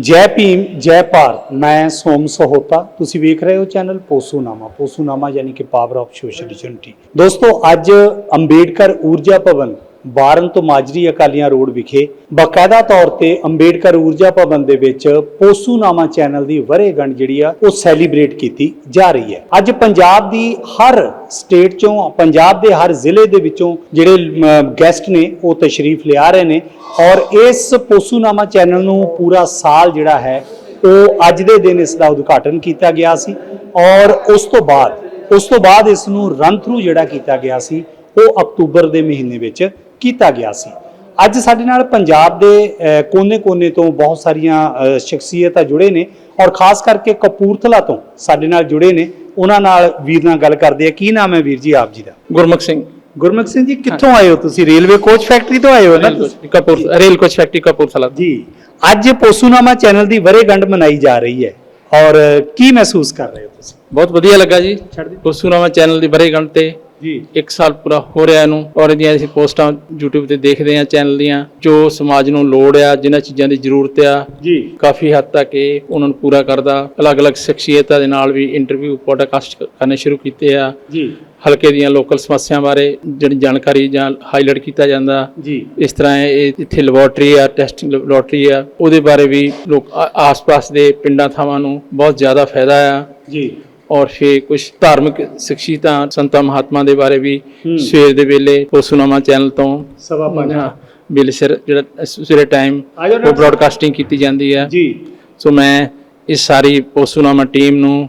ਜੈ ਭੀਮ, ਜੈ ਭਾਰਤ, ਮੈਂ ਸੋਮ ਸਹੋਤਾ। ਤੁਸੀਂ ਵੇਖ ਰਹੇ ਹੋ ਚੈਨਲ ਪੋਸੂਨਾਮਾ। ਪੋਸੂਨਾਮਾ ਯਾਨੀ ਕਿ ਪਾਵਰ ਆਫ ਸੋਸ਼ਲ ਯੂਨਿਟੀ ਦੋਸਤੋ, ਅੱਜ ਅੰਬੇਡਕਰ ਊਰਜਾ ਭਵਨ ਬਾਰਨ ਤੋਂ ਮਾਜਰੀ ਅਕਾਲੀਆਂ ਰੋਡ ਵਿਖੇ ਬਕਾਇਦਾ ਤੌਰ ਤੇ ਅੰਬੇਡਕਰ ਊਰਜਾ ਭਵਨ ਦੇ ਵਿੱਚ ਪੋਸੂਨਾਮਾ ਚੈਨਲ ਦੀ ਵਰ੍ਹੇਗੰਢ ਜਿਹੜੀ ਆ, ਉਹ ਸੈਲੀਬ੍ਰੇਟ ਕੀਤੀ ਜਾ ਰਹੀ ਹੈ। ਅੱਜ ਪੰਜਾਬ ਦੀ ਹਰ ਸਟੇਟ ਚੋਂ, ਪੰਜਾਬ ਦੇ ਹਰ ਜ਼ਿਲ੍ਹੇ ਦੇ ਵਿੱਚੋਂ ਜਿਹੜੇ ਗੈਸਟ ਨੇ, ਉਹ ਤਸ਼ਰੀਫ ਲਿਆ ਰਹੇ ਨੇ ਔਰ ਇਸ ਪੋਸੂਨਾਮਾ ਚੈਨਲ ਨੂੰ ਪੂਰਾ ਸਾਲ ਜਿਹੜਾ ਹੈ, ਉਹ ਅੱਜ ਦੇ ਦਿਨ ਇਸ ਦਾ ਉਦਘਾਟਨ ਕੀਤਾ ਗਿਆ ਸੀ ਔਰ ਉਸ ਤੋਂ ਬਾਅਦ, ਉਸ ਤੋਂ ਬਾਅਦ ਇਸ ਨੂੰ ਰਨ ਥਰੂ ਜਿਹੜਾ ਕੀਤਾ ਗਿਆ ਸੀ, ਉਹ ਅਕਤੂਬਰ ਦੇ ਮਹੀਨੇ ਵਿੱਚ ਕੀਤਾ ਗਿਆ ਸੀ। ਅੱਜ ਸਾਡੇ ਨਾਲ ਪੰਜਾਬ ਦੇ ਕੋਨੇ-ਕੋਨੇ ਤੋਂ ਬਹੁਤ ਸਾਰੀਆਂ ਸ਼ਖਸੀਅਤਾਂ ਜੁੜੇ ਨੇ ਔਰ ਖਾਸ ਕਰਕੇ ਕਪੂਰਥਲਾ ਤੋਂ ਸਾਡੇ ਨਾਲ ਜੁੜੇ ਨੇ। ਉਹਨਾਂ ਨਾਲ ਵੀਰ ਨਾਲ ਗੱਲ ਕਰਦੇ ਆ ਕੀ ਨਾਮ ਹੈ ਵੀਰ ਜੀ ਆਪ ਜੀ ਦਾ? ਗੁਰਮੁਖ ਸਿੰਘ। ਗੁਰਮੁਖ ਸਿੰਘ ਜੀ ਕਿੱਥੋਂ ਆਏ ਹੋ ਤੁਸੀਂ? ਰੇਲਵੇ ਕੋਚ ਫੈਕਟਰੀ ਤੋਂ ਆਏ ਹੋ ਨਾ? Kapur rail coach factory Kapurthala. ਜੀ। ਅੱਜ ਪੋਸੂਨਾਮਾ ਚੈਨਲ ਦੀ ਵਰ੍ਹੇਗੰਢ ਮਨਾਈ ਜਾ ਰਹੀ ਹੈ ਔਰ ਕੀ ਮਹਿਸੂਸ ਕਰ ਰਹੇ ਹੋ ਤੁਸੀਂ? ਬਹੁਤ ਵਧੀਆ ਲੱਗਾ ਜੀ। ਪਰਸੂਰਾਮਾ ਚੈਨਲ ਦੀ ਬਰੇਗੰਢ ਤੇ ਜੀ। 1 ਸਾਲ ਪੂਰਾ ਹੋ ਰਿਹਾ ਇਹਨੂੰ ਔਰ ਇਹਦੀਆਂ ਅਸੀਂ ਪੋਸਟਾਂ YouTube ਤੇ ਦੇਖਦੇ ਹਾਂ ਚੈਨਲ ਦੀਆਂ ਜੋ ਸਮਾਜ ਨੂੰ ਲੋੜ ਆ ਜਿਨ੍ਹਾਂ ਚੀਜ਼ਾਂ ਦੀ ਜ਼ਰੂਰਤ ਆ। ਜੀ। ਕਾਫੀ ਹੱਦ ਤੱਕ ਇਹ ਉਹਨਾਂ ਨੂੰ ਪੂਰਾ ਕਰਦਾ। ਅਲੱਗ-ਅਲੱਗ ਸ਼ਖਸੀਅਤਾਂ ਦੇ ਨਾਲ ਵੀ ਇੰਟਰਵਿਊ ਪੋਡਕਾਸਟ ਕਰਨੇ ਸ਼ੁਰੂ ਕੀਤੇ ਆ। ਜੀ। ਹਲਕੇ ਦੀਆਂ ਲੋਕਲ ਸਮੱਸਿਆਵਾਂ ਬਾਰੇ ਜਿਹੜੀ ਜਾਣਕਾਰੀ ਜਾਂ ਹਾਈਲਾਈਟ ਕੀਤਾ ਜਾਂਦਾ। ਜੀ। ਇਸ ਤਰ੍ਹਾਂ ਇਹ ਇੱਥੇ ਲੈਬੋਰਟਰੀ ਆ ਟੈਸਟਿੰਗ ਲੈਬੋਰਟਰੀ ਆ। ਉਹਦੇ ਬਾਰੇ ਵੀ ਲੋਕ ਆ- ਆਸ-ਪਾਸ ਦੇ ਪਿੰਡਾਂ ਥਾਵਾਂ ਨੂੰ ਬਹੁਤ ਜ਼ਿਆਦਾ ਫਾਇਦਾ ਆ। ਜੀ। ਔਰ ਫਿਰ ਕੁਝ ਧਾਰਮਿਕ ਸ਼ਖਸੀਅਤਾਂ ਸੰਤਾਂ ਮਹਾਤਮਾ ਦੇ ਬਾਰੇ ਵੀ। ਸਵੇਰ ਦੇ ਵੇਲੇ ਪੋਸੂਨਾਮਾ ਚੈਨਲ ਤੋਂ ਸਵਾ ਪੰਜ ਵੇਲੇ ਸਿਰ ਜਿਹੜਾ ਸਵੇਰੇ ਟਾਈਮ ਉਹ ਬ੍ਰਾਡਕਾਸਟਿੰਗ ਕੀਤੀ ਜਾਂਦੀ ਹੈ। ਜੀ। ਸੋ ਮੈਂ ਇਸ ਸਾਰੀ ਪੋਸੂਨਾਮਾ ਟੀਮ ਨੂੰ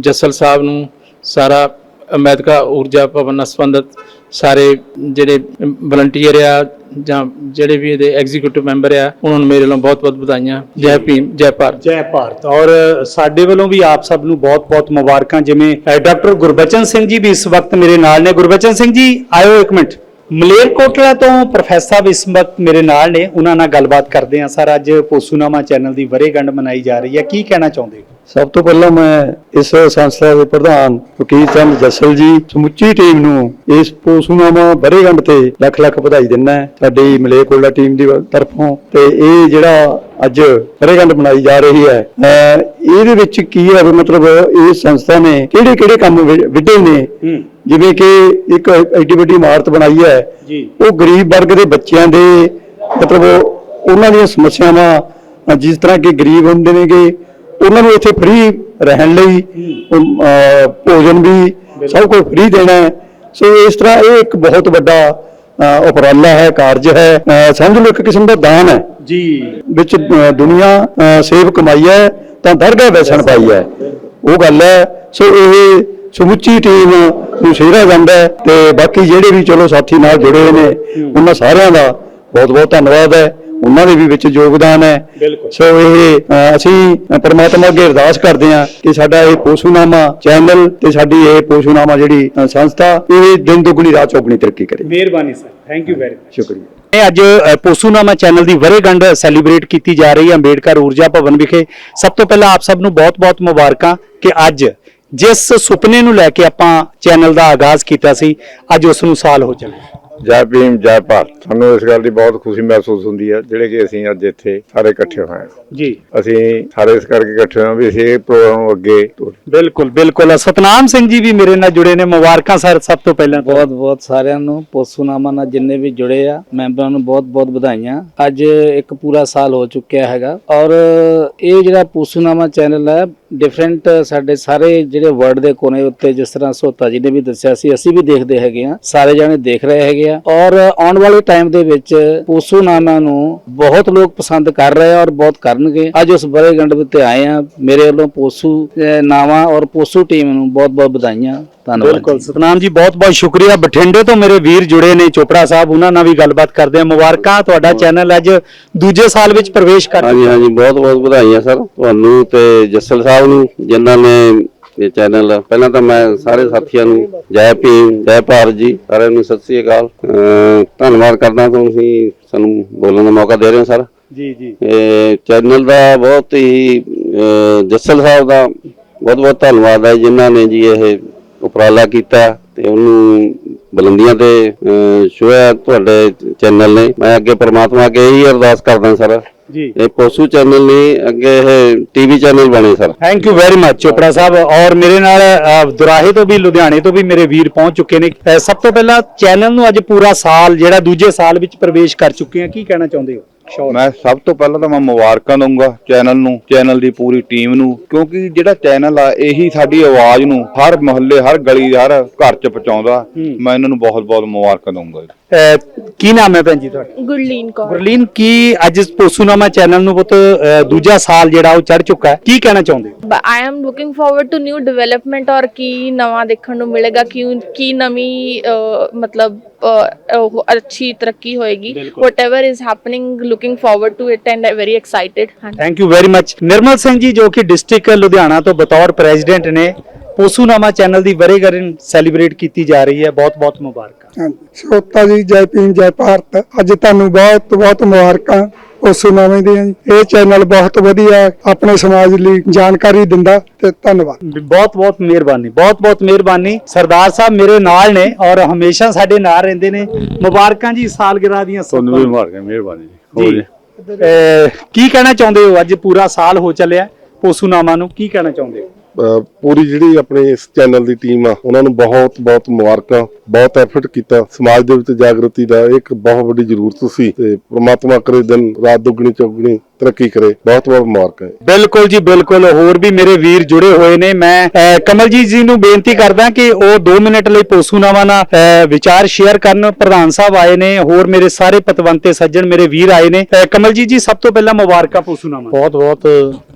ਜੱਸਲ ਸਾਹਿਬ ਨੂੰ ਸਾਰਾ ਅੰਬੇਦਕਰ ਊਰਜਾ ਭਵਨ ਨਾਲ ਸੰਬੰਧਿਤ ਸਾਰੇ ਜਿਹੜੇ ਵਲੰਟੀਅਰ ਆ ਜਾਂ ਜਿਹੜੇ ਵੀ ਇਹਦੇ ਐਗਜ਼ੀਕਿਊਟਿਵ ਮੈਂਬਰ ਆ ਉਹਨਾਂ ਨੂੰ ਮੇਰੇ ਵੱਲੋਂ ਬਹੁਤ-ਬਹੁਤ ਵਧਾਈਆਂ। ਜੈ ਭੀਮ ਜੈ ਭਾਰਤ। ਜੈ ਭਾਰਤ। ਔਰ ਸਾਡੇ ਵੱਲੋਂ ਵੀ ਆਪ ਸਭ ਨੂੰ ਬਹੁਤ-ਬਹੁਤ ਮੁਬਾਰਕਾਂ ਜਿਵੇਂ ਡਾਕਟਰ ਗੁਰਬਚਨ ਸਿੰਘ ਜੀ ਵੀ ਇਸ ਵਕਤ ਮੇਰੇ ਨਾਲ ਨੇ। ਗੁਰਬਚਨ ਸਿੰਘ ਜੀ ਆਇਓ ਇੱਕ ਮਿੰਟ। ਮਲੇਰਕੋਟਲਾ ਤੋਂ ਪ੍ਰੋਫੈਸਰ ਇਸ ਵਕਤ ਮੇਰੇ ਨਾਲ ਨੇ। ਉਹਨਾਂ ਨਾਲ ਗੱਲਬਾਤ ਕਰਦੇ ਹਾਂ। ਸਰ ਅੱਜ ਪੋਸੂਨਾਮਾ ਚੈਨਲ ਦੀ ਵਰ੍ਹੇਗੰਢ ਮਨਾਈ ਜਾ ਰਹੀ ਹੈ। ਕੀ ਕਹਿਣਾ ਚਾਹੁੰਦੇ ਹੋ? ਸਭ ਤੋਂ ਪਹਿਲਾਂ ਮੈਂ ਇਸ ਸੰਸਥਾ ਦੇ ਪ੍ਰਧਾਨ ਵਕੀਲ ਚੰਦ ਜੱਸਲ ਜੀ ਸਮੁੱਚੀ ਟੀਮ ਨੂੰ ਇਸ ਪੋਸੂਨਾਮਾ ਬਰੇਗੰਢ ਤੇ ਲੱਖ ਲੱਖ ਵਧਾਈ ਦਿੰਦਾ। ਸਾਡੀ ਮਲੇਕੋਲਾ ਟੀਮ ਦੀ ਤਰਫੋਂ ਤੇ ਇਹ ਜਿਹੜਾ ਅੱਜ ਬਰੇਗੰਢ ਬਣਾਈ ਜਾ ਰਹੀ ਹੈ ਇਹਦੇ ਵਿੱਚ ਕੀ ਹੈ ਮਤਲਬ ਇਸ ਸੰਸਥਾ ਨੇ ਕਿਹੜੇ ਕਿਹੜੇ ਕੰਮ ਵਿੱਢੇ ਨੇ? ਜਿਵੇਂ ਕਿ ਇੱਕ ਐਡੀ ਵੱਡੀ ਇਮਾਰਤ ਬਣਾਈ ਹੈ। ਉਹ ਗਰੀਬ ਵਰਗ ਦੇ ਬੱਚਿਆਂ ਦੇ ਮਤਲਬ ਉਹਨਾਂ ਦੀਆਂ ਸਮੱਸਿਆਵਾਂ ਜਿਸ ਤਰ੍ਹਾਂ ਕਿ ਗਰੀਬ ਹੁੰਦੇ ਨੇਗੇ ਉਹਨਾਂ ਨੂੰ ਇੱਥੇ ਫ੍ਰੀ ਰਹਿਣ ਲਈ ਭੋਜਨ ਵੀ ਸਭ ਕੁਝ ਫ੍ਰੀ ਦੇਣਾ। ਸੋ ਇਸ ਤਰ੍ਹਾਂ ਇਹ ਇੱਕ ਬਹੁਤ ਵੱਡਾ ਉਪਰਾਲਾ ਹੈ ਕਾਰਜ ਹੈ। ਸਮਝ ਲਓ ਇੱਕ ਕਿਸਮ ਦਾ ਦਾਨ ਹੈ। ਜੀ। ਵਿੱਚ ਦੁਨੀਆ ਸੇਵ ਕਮਾਈ ਹੈ ਤਾਂ ਦਰਗਾਹ ਵੈਸਣ ਪਾਈ ਹੈ। ਉਹ ਗੱਲ ਹੈ ਸੋ ਇਹ ਸਮੁੱਚੀ ਟੀਮ ਨੂੰ ਸਿਹਰਾ ਜਾਂਦਾ ਹੈ ਤੇ ਬਾਕੀ ਜਿਹੜੇ ਵੀ ਚਲੋ ਸਾਥੀ ਨਾਲ ਜੁੜੇ ਨੇ ਉਹਨਾਂ ਸਾਰਿਆਂ ਦਾ ਬਹੁਤ ਬਹੁਤ ਧੰਨਵਾਦ ਹੈ। ਉਹਨਾਂ ਦੇ ਵੀ ਵਿੱਚ ਯੋਗਦਾਨ ਹੈ। ਸੋ ਇਹ ਅਸੀਂ ਪਰਮਾਤਮਾ ਅੱਗੇ ਅਰਦਾਸ ਕਰਦੇ ਹਾਂ ਕਿ ਸਾਡਾ ਇਹ ਪੋਸ਼ੂਨਾਮਾ ਚੈਨਲ ਤੇ ਸਾਡੀ ਇਹ ਪੋਸ਼ੂਨਾਮਾ ਜਿਹੜੀ ਸੰਸਥਾ ਇਹ ਦਿਨ ਦੁਗਣੀ ਰਾਤ ਚੌਗਣੀ ਤਰੱਕੀ ਕਰੇ। ਮਿਹਰਬਾਨੀ sir. Thank you very much ਸ਼ੁਕਰੀਆ। ਇਹ ਅੱਜ ਪੋਸੂਨਾਮਾ ਚੈਨਲ ਦੀ ਵਰ੍ਹੇਗੰਢ ਸੈਲੀਬ੍ਰੇਟ ਕੀਤੀ ਜਾ ਰਹੀ ਹੈ ਅੰਬੇਡਕਰ ਊਰਜਾ ਭਵਨ ਵਿਖੇ। ਸਭ ਤੋਂ ਪਹਿਲਾਂ ਆਪ ਸਭ ਨੂੰ ਬਹੁਤ-ਬਹੁਤ ਮੁਬਾਰਕਾਂ ਕਿ ਅੱਜ ਜਿਸ ਸੁਪਨੇ ਨੂੰ ਲੈ ਕੇ ਆਪਾਂ ਚੈਨਲ ਦਾ ਆਗਾਜ਼ ਕੀਤਾ ਸੀ ਅੱਜ ਉਸ ਨੂੰ ਸਾਲ ਹੋ ਚੱਲਿਆ। ਜੈ ਭੀਮ ਜੈ ਭਾਰਤ। ਸਾਨੂੰ ਇਸ ਗੱਲ ਦੀ ਬਹੁਤ ਖੁਸ਼ੀ ਮਹਿਸੂਸ ਹੁੰਦੀ ਹੈ ਜਿਹੜੇ ਕਿ ਅਸੀਂ ਅੱਜ ਇੱਥੇ ਸਾਰੇ ਇਕੱਠੇ ਹੋਏ ਹਾਂ। ਜੀ। ਅਸੀਂ ਸਾਰੇ ਇਸ ਕਰਕੇ ਇਕੱਠੇ ਹੋਏ ਹਾਂ ਵੀ ਅਸੀਂ ਇਹ ਪ੍ਰੋਗਰਾਮ ਨੂੰ ਅੱਗੇ ਬਿਲਕੁਲ ਬਿਲਕੁਲ। ਸਤਨਾਮ ਸਿੰਘ ਜੀ ਵੀ ਮੇਰੇ ਨਾਲ ਜੁੜੇ ਨੇ ਮੁਬਾਰਕਾਂ ਸਰ ਸਭ ਤੋਂ ਪਹਿਲਾਂ। ਬਹੁਤ ਬਹੁਤ ਸਾਰਿਆਂ ਨੂੰ ਪੋਸੂਨਾਮਾ ਨਾਲ ਜਿੰਨੇ ਵੀ ਜੁੜੇ ਆ ਮੈਂਬਰਾਂ ਨੂੰ ਬਹੁਤ ਬਹੁਤ ਵਧਾਈਆਂ। ਅੱਜ ਇੱਕ ਪੂਰਾ ਸਾਲ ਹੋ ਚੁੱਕਿਆ ਹੈਗਾ। ਔਰ ਇਹ ਜਿਹੜਾ ਪੋਸੂਨਾਮਾ ਚੈਨਲ ਹੈ ਡਿਫਰੈਂਟ ਸਾਡੇ ਸਾਰੇ ਜਿਹੜੇ ਵਰਲਡ ਦੇ ਕੋਨੇ ਉੱਤੇ ਜਿਸ ਤਰ੍ਹਾਂ ਸੋਤਾ ਜੀ ਨੇ ਵੀ ਦੱਸਿਆ ਸੀ ਅਸੀਂ ਵੀ ਦੇਖਦੇ ਹੈਗੇ ਆ ਸਾਰੇ ਜਾਣੇ ਦੇਖ ਰਹੇ ਹੈਗੇ ਆ। ਔਰ ਆਉਣ ਵਾਲੇ ਟਾਈਮ ਦੇ ਵਿੱਚ ਪੋਸੂਨਾਮਾ ਨੂੰ ਬਹੁਤ ਲੋਕ ਪਸੰਦ ਕਰ ਰਹੇ ਔਰ ਬਹੁਤ ਕਰਨਗੇ। ਅੱਜ ਉਸ ਬਰੇਗੰਢ ਉੱਤੇ ਆਏ ਆ। ਮੇਰੇ ਵੱਲੋਂ ਪੋਸੂ ਨਾਵਾਂ ਔਰ ਪੋਸੂ ਟੀਮ ਨੂੰ ਬਹੁਤ ਬਹੁਤ ਵਧਾਈਆਂ। ਧੰਨਵਾਦ। ਬਿਲਕੁਲ ਸਤਨਾਮ ਜੀ। ਬਹੁਤ ਬਹੁਤ ਸ਼ੁਕਰੀਆ। ਬਠਿੰਡੇ ਤੋਂ ਮੇਰੇ ਵੀਰ ਜੁੜੇ ਨੇ ਚੋਪੜਾ ਸਾਹਿਬ। ਉਹਨਾਂ ਨਾਲ ਵੀ ਗੱਲਬਾਤ ਕਰਦੇ ਆ। ਮੁਬਾਰਕਾਂ। ਤੁਹਾਡਾ ਚੈਨਲ ਅੱਜ ਦੂਜੇ ਸਾਲ ਵਿੱਚ ਪ੍ਰਵੇਸ਼ ਕਰ ਹਾਂਜੀ ਹਾਂਜੀ। ਬਹੁਤ ਬਹੁਤ ਵਧਾਈਆਂ ਸਰ। ਤੁਹਾਨੂੰ ਤੇ ਜੱਸਲ ਸਾਹਿਬ ਨੂੰ ਜਿਨ੍ਹਾਂ ਨੇ ਇਹ ਚੈਨਲ ਪਹਿਲਾਂ ਤਾਂ ਮੈਂ ਸਾਰੇ ਸਾਥੀਆਂ ਨੂੰ ਜੈ ਭੀਮ ਜੈ ਭਾਰਤ ਜੀ ਸਾਰਿਆਂ ਨੂੰ ਸਤਿ ਸ੍ਰੀ ਅਕਾਲ। ਅਹ ਧੰਨਵਾਦ ਕਰਦਾ ਤੁਸੀਂ ਸਾਨੂੰ ਬੋਲਣ ਦਾ ਮੌਕਾ ਦੇ ਰਹੇ ਹੋ ਸਰ। ਜੀ ਜੀ। ਇਹ ਚੈਨਲ ਦਾ ਬਹੁਤ ਹੀ ਅਹ ਜੱਸਲ ਸਾਹਿਬ ਦਾ ਬਹੁਤ ਬਹੁਤ ਧੰਨਵਾਦ ਹੈ ਜਿਨ੍ਹਾਂ ਨੇ ਜੀ ਇਹ ਉਪਰਾਲਾ ਕੀਤਾ ਤੇ ਉਹਨੂੰ ਬੁਲੰਦੀਆਂ ਤੇ ਅਹ ਛੂਹਿਆ ਤੁਹਾਡੇ ਚੈਨਲ ਨੇ। ਮੈਂ ਅੱਗੇ ਪ੍ਰਮਾਤਮਾ ਅੱਗੇ ਇਹੀ ਅਰਦਾਸ ਕਰਦਾ ਸਰ। ਜੀ। ਇਹ ਪੋਸੂ ਚੈਨਲ ਨਹੀਂ ਅੱਗੇ ਇਹ ਟੀਵੀ ਚੈਨਲ ਬਣੇ sir. Thank you very much Chopra Sahib. ਔਰ ਮੇਰੇ ਨਾਲ ਅ, ਦੁਰਾਹੇ ਤੋਂ ਵੀ ਲੁਧਿਆਣੇ ਤੋਂ ਵੀ ਮੇਰੇ ਵੀਰ ਪਹੁੰਚ ਚੁੱਕੇ ਨੇ। ਅ, ਸਭ ਤੋਂ ਪਹਿਲਾਂ ਚੈਨਲ ਨੂੰ ਅੱਜ ਪੂਰਾ ਸਾਲ ਜਿਹੜਾ ਦੂਜੇ ਸਾਲ ਵਿੱਚ ਪ੍ਰਵੇਸ਼ ਕਰ ਚੁੱਕੇ ਆ ਕੀ ਕਹਿਣਾ ਚਾਹੁੰਦੇ ਹੋ? ਮੈਂ ਸਭ ਤੋਂ ਪਹਿਲਾਂ ਤਾਂ ਮੈਂ ਮੁਬਾਰਕਾਂ ਦਊਂਗਾ ਚੈਨਲ ਨੂੰ ਚੈਨਲ ਦੀ ਪੂਰੀ ਟੀਮ ਨੂੰ ਕਿਉਂਕਿ ਜਿਹੜਾ ਚੈਨਲ ਆ ਇਹੀ ਸਾਡੀ ਆਵਾਜ਼ ਨੂੰ ਹਰ ਮੁਹੱਲੇ ਹਰ ਗਲੀ ਹਰ ਘਰ ਚ ਪਹੁੰਚਾਉਂਦਾ। ਮੈਂ ਇਹਨਾਂ ਨੂੰ ਬਹੁਤ ਬਹੁਤ ਮੁਬਾਰਕਾਂ ਦਊਂਗਾ। ਕੀ ਨਾਮ ਹੈ ਭੈਣ ਜੀ ਤੁਹਾਡਾ? ਗੁਰਲੀਨ ਕੌਰ। ਗੁਰਲੀਨ ਕੀ ਅੱਜ ਪੋਸੂਨਾਮਾ ਚੈਨਲ ਨੂੰ ਅ, ਦੂਜਾ ਸਾਲ ਜਿਹੜਾ ਉਹ ਚੜ ਚੁੱਕਾ ਹੈ ਕੀ ਕਹਿਣਾ ਚਾਹੁੰਦੇ ਹੋ? I am looking forward to new development ਔਰ ਕੀ ਨਵਾਂ ਦੇਖਣ ਨੂੰ ਮਿਲੇਗਾ ਕੀ ਕੀ ਨਵੀਂ ਮਤਲਬ ਉਹ ਅੱਛੀ ਤਰੱਕੀ ਹੋਏਗੀ। Whatever is happening looking forward to it and very excited thank you very much Nirmal Singh ji ਜੋ ਕਿ ਡਿਸਟ੍ਰਿਕਟ ਲੁਧਿਆਣਾ ਤੋਂ ਬਤੌਰ ਪ੍ਰੈਜ਼ੀਡੈਂਟ ਨੇ ਪੋਸੂਨਾਮਾ ਚੈਨਲ ਦੀ ਵਰੇਗਰਨ ਸੈਲੀਬ੍ਰੇਟ ਕੀਤੀ ਜਾ ਰਹੀ ਹੈ। ਬਹੁਤ ਬਹੁਤ ਮੁਬਾਰਕਾਂ। ਹਾਂਜੀ। ਸਰੋਤਾ ਜੀ ਜੈ ਭੀਮ ਜੈ ਭਾਰਤ। ਅੱਜ ਤੁਹਾਨੂੰ ਬਹੁਤ ਬਹੁਤ ਮੁਬਾਰਕਾਂ। ਉਸ ਨਵੇਂ ਦੀਆਂ ਜੀ ਇਹ ਚੈਨਲ ਬਹੁਤ ਵਧੀਆ ਆਪਣੇ ਸਮਾਜ ਲਈ ਜਾਣਕਾਰੀ ਦਿੰਦਾ ਤੇ ਧੰਨਵਾਦ। ਬਹੁਤ ਬਹੁਤ ਮਿਹਰਬਾਨੀ ਬਹੁਤ ਬਹੁਤ ਮਿਹਰਬਾਨੀ। ਸਰਦਾਰ ਸਾਹਿਬ ਮੇਰੇ ਨਾਲ ਨੇ ਔਰ ਹਮੇਸ਼ਾ ਸਾਡੇ ਨਾਲ ਰਹਿੰਦੇ ਨੇ। ਮੁਬਾਰਕਾਂ ਜੀ ਸਾਲਗਿਰਾ ਦੀਆਂ ਤੁਹਾਨੂੰ ਵੀ ਮੁਬਾਰਕਾਂ ਮਿਹਰਬਾਨੀ ਜੀ। ਕੀ ਕਹਿਣਾ ਚਾਹੁੰਦੇ ਹੋ? ਅੱਜ ਪੂਰਾ ਸਾਲ ਹੋ ਚੱਲਿਆ ਪੋਸੂਨਾਮਾ ਨੂੰ। ਕੀ ਕਹਿਣਾ ਚਾਹੁੰਦੇ ਹੋ? ਪੂਰੀ ਜਿਹੜੀ ਆਪਣੇ ਇਸ ਚੈਨਲ ਦੀ ਟੀਮ ਆ ਉਹਨਾਂ ਨੂੰ ਬਹੁਤ ਬਹੁਤ ਮੁਬਾਰਕਾਂ ਬਹੁਤ ਐਫਰਟ ਕੀਤਾ। ਸਮਾਜ ਦੇ ਵਿੱਚ ਜਾਗਰਤੀ ਦਾ ਇੱਕ ਬਹੁਤ ਵੱਡੀ ਜ਼ਰੂਰਤ ਸੀ ਤੇ ਪ੍ਰਮਾਤਮਾ ਕਰੇ ਦਿਨ ਰਾਤ ਦੁੱਗਣੀ ਚੌਗਣੀ ਤਰੱਕੀ ਕਰੇ। ਬਹੁਤ ਬਹੁਤ ਮੁਬਾਰਕਾਂ ਬਿਲਕੁਲ ਜੀ ਬਿਲਕੁਲ। ਹੋਰ ਵੀ ਮੇਰੇ ਵੀਰ ਜੁੜੇ ਹੋਏ ਨੇ। ਮੈਂ ਕਮਲਜੀਤ ਜੀ ਨੂੰ ਬੇਨਤੀ ਕਰਦਾ ਕਿ ਉਹ 2 ਮਿੰਟ ਲਈ ਪੋਸੂਨਾਮਾ ਨਾਲ ਅਹ, ਵਿਚਾਰ ਸ਼ੇਅਰ ਕਰਨ। ਪ੍ਰਧਾਨ ਸਾਹਿਬ ਆਏ ਨੇ ਹੋਰ ਮੇਰੇ ਸਾਰੇ ਪਤਵੰਤੇ ਸੱਜਣ ਮੇਰੇ ਵੀਰ ਆਏ ਨੇ। ਕਮਲਜੀਤ ਜੀ ਸਭ ਤੋਂ ਪਹਿਲਾਂ ਮੁਬਾਰਕਾਂ ਪੋਸੂਨਾਮਾ। ਬਹੁਤ ਬਹੁਤ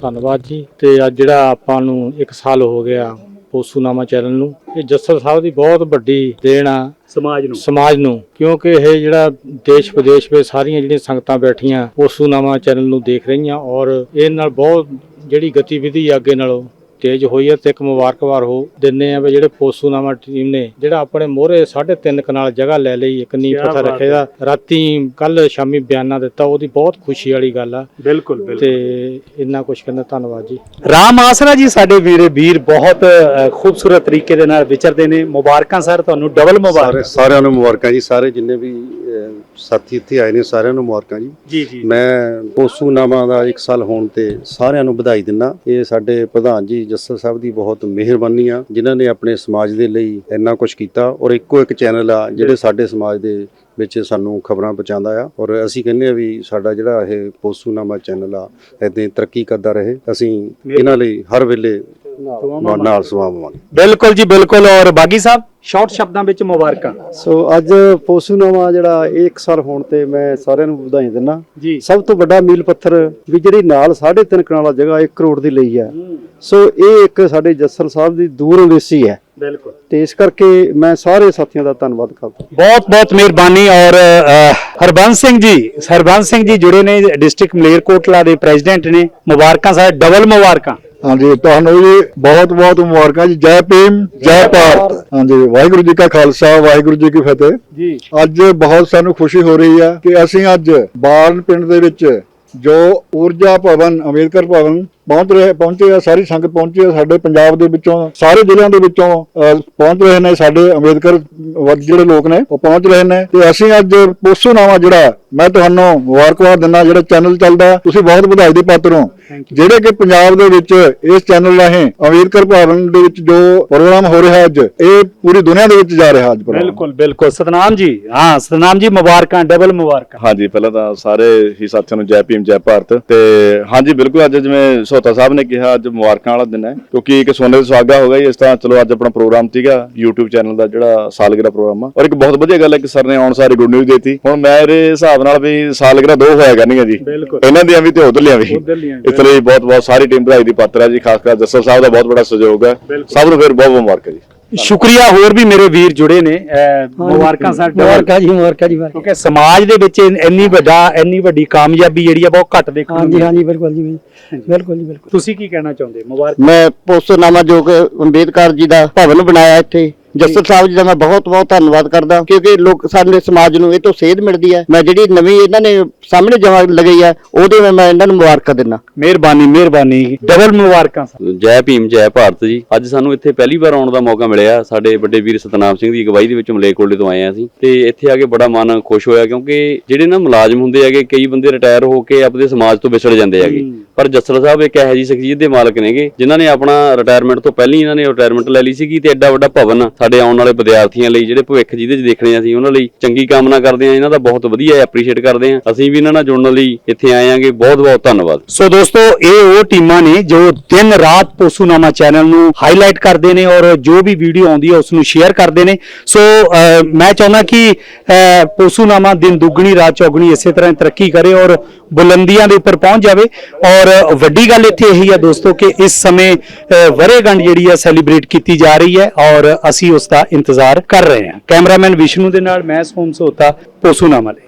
ਧੰਨਵਾਦ ਜੀ। ਤੇ ਅੱਜ ਜਿਹੜਾ ਆਪਾਂ ਨੂੰ 1 ਸਾਲ ਹੋ ਗਿਆ ਪੋਸੂਨਾਮਾ ਚੈਨਲ ਨੂੰ। ਇਹ ਜੱਸਲ ਸਾਹਿਬ ਦੀ ਬਹੁਤ ਵੱਡੀ ਦੇਣ ਆ ਸਮਾਜ ਨੂੰ। ਸਮਾਜ ਨੂੰ ਕਿਉਂਕਿ ਇਹ ਜਿਹੜਾ ਦੇਸ਼ ਵਿਦੇਸ਼ ਵਿੱਚ ਸਾਰੀਆਂ ਜਿਹੜੀਆਂ ਸੰਗਤਾਂ ਬੈਠੀਆਂ ਪੋਸੂਨਾਮਾ ਚੈਨਲ ਨੂੰ ਦੇਖ ਰਹੀਆਂ ਔਰ ਇਹ ਨਾਲ ਬਹੁਤ ਜਿਹੜੀ ਗਤੀਵਿਧੀ ਅੱਗੇ ਨਾਲੋਂ ਤੇਜ਼ ਹੋਈ ਹੈ ਤੇ ਇੱਕ ਮੁਬਾਰਕਬਾਦ ਹੋ ਦਿੰਨੇ ਆ ਵੀ ਜਿਹੜੇ ਪੋਸੂਨਾਮਾ ਟੀਮ ਨੇ ਜਿਹੜਾ ਆਪਣੇ ਮੋਹਰੇ 3.5 ਕਨਾਲ ਜਗ੍ਹਾ ਲੈ ਲਈ ਇੱਕ ਨੀਂਹ ਪੱਥਰ ਰੱਖੇਗਾ ਰਾਤੀ ਕੱਲ ਸ਼ਾਮੀ ਬਿਆਨਾ ਦਿੱਤਾ ਉਹਦੀ ਬਹੁਤ ਖੁਸ਼ੀ ਵਾਲੀ ਗੱਲ ਆ। ਬਿਲਕੁਲ ਤੇ ਇੰਨਾ ਕੁਝ ਕਹਿੰਦਾ ਧੰਨਵਾਦ ਜੀ। ਰਾਮ ਆਸਰਾ ਜੀ ਸਾਡੇ ਵੀਰੇ ਵੀਰ ਬਹੁਤ ਖੂਬਸੂਰਤ ਤਰੀਕੇ ਦੇ ਨਾਲ ਵਿਚਰਦੇ ਨੇ। ਮੁਬਾਰਕਾਂ ਸਰ ਤੁਹਾਨੂੰ ਡਬਲ ਮੁਬਾਰਕਾਂ। ਸਾਰਿਆਂ ਨੂੰ ਮੁਬਾਰਕਾਂ ਜੀ ਸਾਰੇ ਜਿੰਨੇ ਵੀ ਸਾਥੀ ਇੱਥੇ ਆਏ ਨੇ ਸਾਰਿਆਂ ਨੂੰ ਮੁਬਾਰਕਾਂ ਜੀ। ਜੀ ਜੀ। ਮੈਂ ਪੋਸੂ ਨਾਮਾ ਦਾ 1 ਸਾਲ ਹੋਣ ਤੇ ਸਾਰਿਆਂ ਨੂੰ ਵਧਾਈ ਦਿੰਦਾ। ਇਹ ਸਾਡੇ ਪ੍ਰਧਾਨ ਜੀ ਜੱਸਲ ਸਾਹਿਬ ਦੀ ਬਹੁਤ ਮਿਹਰਬਾਨੀ ਆ ਜਿਨ੍ਹਾਂ ਨੇ ਆਪਣੇ ਸਮਾਜ ਦੇ ਲਈ ਇੰਨਾ ਕੁਝ ਕੀਤਾ। ਔਰ ਇੱਕੋ ਇੱਕ ਚੈਨਲ ਆ ਜਿਹੜੇ ਸਾਡੇ ਸਮਾਜ ਦੇ ਵਿੱਚ ਸਾਨੂੰ ਖਬਰਾਂ ਪਹੁੰਚਾਉਂਦਾ ਆ। ਔਰ ਅਸੀਂ ਕਹਿੰਦੇ ਆ ਵੀ ਸਾਡਾ ਜਿਹੜਾ ਇਹ ਪੋਸੂ ਨਾਮਾ ਚੈਨਲ ਆ ਇਦਾਂ ਤਰੱਕੀ ਕਰਦਾ ਰਹੇ। ਅਸੀਂ ਇਹਨਾਂ ਲਈ ਹਰ ਵੇਲੇ ਨਾਲ ਬਿਲਕੁਲ ਜੀ ਬਿਲਕੁਲ। ਔਰ ਬਾਗੀ ਸਾਹਿਬ? ਸ਼ਾਰਟ ਸ਼ਬਦਾਂ ਵਿੱਚ ਮੁਬਾਰਕਾਂ। ਸੋ ਅੱਜ ਪੋਸੂਨਾਮਾ ਜਿਹੜਾ ਇਹ ਇੱਕ ਸਾਲ ਹੋਣ ਤੇ ਮੈਂ ਸਾਰਿਆਂ ਨੂੰ ਵਧਾਈ ਦਿੰਦਾ ਜੀ। ਸਭ ਤੋਂ ਵੱਡਾ ਮੀਲ ਪੱਥਰ ਵੀ ਜਿਹੜੀ ਨਾਲ 3.5 ਕਨਾਲਾ ਜਗ੍ਹਾ 1 ਕਰੋੜ ਦੀ ਲਈ ਹੈ। ਸੋ ਇਹ ਇੱਕ ਸਾਡੇ ਜੱਸਲ ਸਾਹਿਬ ਦੀ ਦੂਰ ਅੰਦੇਸੀ ਹੈ। ਬਿਲਕੁਲ। ਤੇ ਇਸ ਕਰਕੇ ਮੈਂ ਸਾਰੇ ਸਾਥੀਆਂ ਦਾ ਧੰਨਵਾਦ ਕਰਦਾ ਬਹੁਤ ਬਹੁਤ ਮਿਹਰਬਾਨੀ। ਔਰ ਹਰਬੰਸ ਸਿੰਘ ਜੀ ਹਰਬੰਸ ਸਿੰਘ ਜੀ ਜੁੜੇ ਨੇ ਡਿਸਟ੍ਰਿਕਟ ਮਲੇਰਕੋਟਲਾ ਦੇ ਪ੍ਰੈਜ਼ੀਡੈਂਟ ਨੇ। ਮੁਬਾਰਕਾਂ ਸਾਰੇ ਡਬਲ ਮੁਬਾਰਕਾਂ। ਹਾਂਜੀ ਤੁਹਾਨੂੰ ਜੀ ਬਹੁਤ ਬਹੁਤ ਮੁਬਾਰਕਾਂ ਜੀ। ਜੈ ਭੀਮ ਜੈ ਭਾਰਤ। ਹਾਂਜੀ ਵਾਹਿਗੁਰੂ ਜੀ ਕਾ ਖਾਲਸਾ ਵਾਹਿਗੁਰੂ ਜੀ ਕੀ ਫਤਿਹ। ਜੀ। ਅੱਜ ਬਹੁਤ ਸਾਨੂੰ ਖੁਸ਼ੀ ਹੋ ਰਹੀ ਹੈ ਕਿ ਅਸੀਂ ਅੱਜ ਬਾਰਨ ਪਿੰਡ ਦੇ ਵਿੱਚ ਜੋ ਊਰਜਾ ਭਵਨ ਅੰਬੇਦਕਰ ਭਵਨ ਪਹੁੰਚ ਰਹੇ ਪਹੁੰਚੇ ਆ ਸਾਰੀ ਸੰਗਤ ਪਹੁੰਚੀ ਆ ਸਾਡੇ ਪੰਜਾਬ ਦੇ ਵਿੱਚੋਂ ਸਾਰੇ ਜ਼ਿਲ੍ਹਿਆਂ ਦੇ ਵਿੱਚੋਂ ਪਹੁੰਚ ਰਹੇ ਨੇ ਸਾਡੇ ਅੰਬੇਦਕਰ ਜਿਹੜੇ ਲੋਕ ਨੇ ਉਹ ਪਹੁੰਚ ਰਹੇ ਨੇ। ਤੇ ਅਸੀਂ ਅੱਜ ਪੋਸੋ ਨਾਵਾ ਜਿਹੜਾ ਮੈਂ ਤੁਹਾਨੂੰ ਮੁਬਾਰਕਬਾਦ ਦਿੰਦਾ ਜਿਹੜਾ ਚੈਨਲ ਚੱਲਦਾ ਤੁਸੀਂ ਬਹੁਤ ਵਧਾਈ ਦੇ ਪਾਤਰ ਹੋ। ਜਿਹੜੇ ਕਿ ਪੰਜਾਬ ਦੇ ਵਿੱਚ ਇਸ ਚੈਨਲ ਰਾਹੀਂ ਅੰਬੇਦਕਰ ਭਵਨ ਦੇ ਵਿੱਚ ਜੋ ਪ੍ਰੋਗਰਾਮ ਹੋ ਰਿਹਾ ਅੱਜ ਇਹ ਪੂਰੀ ਦੁਨੀਆ ਦੇ ਵਿੱਚ ਜਾ ਰਿਹਾ ਅੱਜ ਪ੍ਰੋਗਰਾਮ। ਬਿਲਕੁਲ ਬਿਲਕੁਲ। ਸਤਨਾਮ ਜੀ ਹਾਂ ਸਤਨਾਮ ਜੀ ਮੁਬਾਰਕਾਂ ਡਬਲ ਮੁਬਾਰਕਾਂ। ਹਾਂਜੀ ਪਹਿਲਾਂ ਤਾਂ ਸਾਰੇ ਹੀ ਸਾਥੀਆਂ ਨੂੰ ਜੈ ਭੀਮ ਜੈ ਭਾਰਤ। ਤੇ ਹਾਂਜੀ ਬਿਲਕੁਲ ਅੱਜ ਜਿਵੇਂ ਸੋਤਾ ਸਾਹਿਬ ਨੇ ਕਿਹਾ ਅੱਜ ਮੁਬਾਰਕਾਂ ਵਾਲਾ ਦਿਨ ਹੈ ਕਿਉਂਕਿ ਇੱਕ ਸੋਨੇ ਦਾ ਸੁਹਾਗਾ ਹੋ ਗਿਆ ਇਸ ਤਰ੍ਹਾਂ ਚਲੋ ਅੱਜ ਆਪਣਾ ਪ੍ਰੋਗਰਾਮ ਸੀਗਾ YouTube ਚੈਨਲ ਦਾ ਜਿਹੜਾ ਸਾਲਗਿਰਾ ਪ੍ਰੋਗਰਾਮ ਆ ਔਰ ਇੱਕ ਬਹੁਤ ਵਧੀਆ ਗੱਲ ਹੈ ਕਿ ਸਰ ਨੇ ਆਉਣ ਸਾਰੀ ਗੁੱਡ ਨਿਊਜ਼ ਦੇਤੀ। ਹੁਣ ਮੇਰੇ ਹਿਸਾਬ ਨਾਲ ਵੀ ਸਾਲਗਿਰਾ ਦੋ ਹੋਇਆ ਕਰਨੀਆਂ ਜੀ। ਇਹਨਾਂ ਦੀਆਂ ਵੀ ਤੇ ਉਧਰਲੀਆਂ ਵੀ। ਇਸ ਲਈ ਬਹੁਤ ਬਹੁਤ ਸਾਰੀ ਟੀਮ ਵਧਾਈ ਦੀ ਪਾਤਰ ਹੈ ਜੀ ਖਾਸ ਕਰ ਜੱਸਲ ਸਾਹਿਬ ਦਾ ਬਹੁਤ ਬੜਾ ਸਹਿਯੋਗ ਹੈ। ਸਭ ਨੂੰ ਫਿਰ ਬਹੁਤ ਬਹੁਤ ਮੁਬਾਰਕਾਂ ਜੀ। ਸ਼ੁਕਰੀਆ ਹੋਰ ਵੀ ਮੇਰੇ ਵੀਰ ਜੁੜੇ ਨੇ ਮੁਬਾਰਕਾਂ ਸਰ ਮੁਬਾਰਕਾਂ ਜੀ ਮੁਬਾਰਕਾਂ ਜੀ ਮੁਬਾਰਕਾਂ। ਕਿਉਂਕਿ ਸਮਾਜ ਦੇ ਵਿੱਚ ਇੰਨ- ਵੱਡਾ ਇੰਨੀ ਵੱਡੀ ਕਾਮਯਾਬੀ ਜਿਹੜੀ ਆ ਬਹੁਤ ਘੱਟ ਦੇਖਣ ਨੂੰ ਹਾਂਜੀ। ਹਾਂਜੀ ਬਿਲਕੁਲ ਜੀ ਬਿਲਕੁਲ ਜੀ ਬਿਲਕੁਲ। ਤੁਸੀਂ ਕੀ ਕਹਿਣਾ ਚਾਹੁੰਦੇ? ਮੁਬਾਰਕ। ਮੈਂ ਪੋਸਟਨਾਮਾ ਜੋ ਕਿ ਅੰਬੇਦਕਰ ਜੀ ਦਾ ਭਵਨ ਬਣਾਇਆ ਇੱਥੇ। ਜਸਲ ਸਾਹਿਬ ਜੀ ਦਾ ਮੈਂ ਬਹੁਤ ਬਹੁਤ ਧੰਨਵਾਦ ਕਰਦਾ ਕਿਉਂਕਿ ਲੋਕ ਸਾਡੇ ਸਮਾਜ ਨੂੰ ਇਹ ਤੋਂ ਸੇਧ ਮਿਲਦੀ ਹੈ। ਮੈਂ ਜਿਹੜੀ ਨਵੀਂ ਇਹਨਾਂ ਨੇ ਸਾਹਮਣੇ ਜਮਾ ਲਗਾਈ ਹੈ ਉਹਦੇ ਵਿੱਚ ਮੈਂ ਇਹਨਾਂ ਨੂੰ ਮੁਬਾਰਕਾਂ ਦਿੰਦਾ। ਮਿਹਰਬਾਨੀ ਮਿਹਰਬਾਨੀ ਡਬਲ ਮੁਬਾਰਕਾਂ ਜੈ ਭੀਮ ਜੈ ਭਾਰਤ ਜੀ। ਅੱਜ ਸਾਨੂੰ ਇੱਥੇ ਪਹਿਲੀ ਵਾਰ ਆਉਣ ਦਾ ਮੌਕਾ ਮਿਲਿਆ। ਸਾਡੇ ਵੱਡੇ ਵੀਰ ਸਤਨਾਮ ਸਿੰਘ ਦੀ ਅਗਵਾਈ ਦੇ ਵਿੱਚ ਮਲੇਕੋਟਲੇ ਤੋਂ ਆਏ ਆ ਅਸੀਂ। ਤੇ ਇੱਥੇ ਆ ਕੇ ਬੜਾ ਮਨ ਖੁਸ਼ ਹੋਇਆ ਕਿਉਂਕਿ ਜਿਹੜੇ ਨਾ ਮੁਲਾਜ਼ਮ ਹੁੰਦੇ ਹੈਗੇ ਕਈ ਬੰਦੇ ਰਿਟਾਇਰ ਹੋ ਕੇ ਆਪਣੇ ਸਮਾਜ ਤੋਂ ਵਿਛੜ ਜਾਂਦੇ ਹੈਗੇ। ਪਰ ਜੱਸਲ ਸਾਹਿਬ ਇੱਕ ਇਹੋ ਜਿਹੀ ਸ਼ਖਸੀਅਤ ਦੇ ਮਾਲਕ ਨੇਗੇ ਜਿਨ੍ਹਾਂ ਨੇ ਆਪਣਾ ਰਿਟਾਇਰਮੈਂਟ ਤੋਂ ਪਹਿਲਾਂ ਹੀ ਇਹਨਾਂ ਨੇ ਰਿਟਾਇਰਮੈਂਟ ਲੈ ਲਈ ਸੀਗੀ ਤੇ ਐਡਾ ਵੱਡਾ ਭਵਨ ਸਾਡੇ ਆਉਣ ਵਾਲੇ ਵਿਦਿਆਰਥੀਆਂ ਲਈ ਜਿਹੜੇ ਭਵਿੱਖ ਜਿਹਦੇ 'ਚ ਦੇਖਣੇ ਆ ਅਸੀਂ, ਉਹਨਾਂ ਲਈ ਚੰਗੀ ਕਾਮਨਾ ਕਰਦੇ ਹਾਂ ਇਹਨਾਂ ਦਾ ਬਹੁਤ ਵਧੀਆ ਐਪਰੀਸ਼ੀਏਟ ਕਰਦੇ ਹਾਂ ਅਸੀਂ ਵੀ ਇਹਨਾਂ ਨਾਲ ਜੁੜਨ ਲਈ ਇੱਥੇ ਆਏ ਆਂਗੇ। ਬਹੁਤ ਬਹੁਤ ਧੰਨਵਾਦ। ਸੋ ਦੋਸਤੋ, ਇਹ ਉਹ ਟੀਮਾਂ ਨੇ ਜੋ ਦਿਨ ਰਾਤ ਪੋਸੂਨਾਮਾ ਚੈਨਲ ਨੂੰ ਹਾਈਲਾਈਟ ਕਰਦੇ ਨੇ ਔਰ ਜੋ ਵੀ ਵੀਡੀਓ ਆਉਂਦੀ ਹੈ ਉਸ ਨੂੰ ਸ਼ੇਅਰ ਕਰਦੇ ਨੇ। ਸੋ ਮੈਂ ਚਾਹੁੰਦਾ ਕਿ ਪੋਸੂਨਾਮਾ ਦਿਨ ਦੁੱਗਣੀ, ਰਾਤ ਚੌਗਣੀ ਇਸੇ ਤਰ੍ਹਾਂ ਤਰੱਕੀ ਕਰੇ ਔਰ ਬੁਲੰਦੀਆਂ ਦੇ ਉੱਪਰ ਪਹੁੰਚ ਜਾਵੇ। ਔਰ ਵੱਡੀ ਗੱਲ ਇੱਥੇ ਇਹੀ ਹੈ ਦੋਸਤੋ ਕਿ ਇਸ ਸਮੇਂ ਵਰੇਗੰਢ ਜਿਹੜੀ ਹੈ ਸੈਲੀਬ੍ਰੇਟ ਕੀਤੀ ਜਾ ਰਹੀ ਹੈ ਔਰ ਅਸੀਂ ਉਸ ਦਾ ਇੰਤਜ਼ਾਰ ਕਰ ਰਹੇ ਹਾਂ। ਕੈਮਰਾਮੈਨ ਵਿਸ਼ਨੂੰ ਦੇ ਨਾਲ, ਮੈਂ ਸੋਮ ਸੋਤਾ, ਪੋਸੂਨਾਮਾ ਲਈ।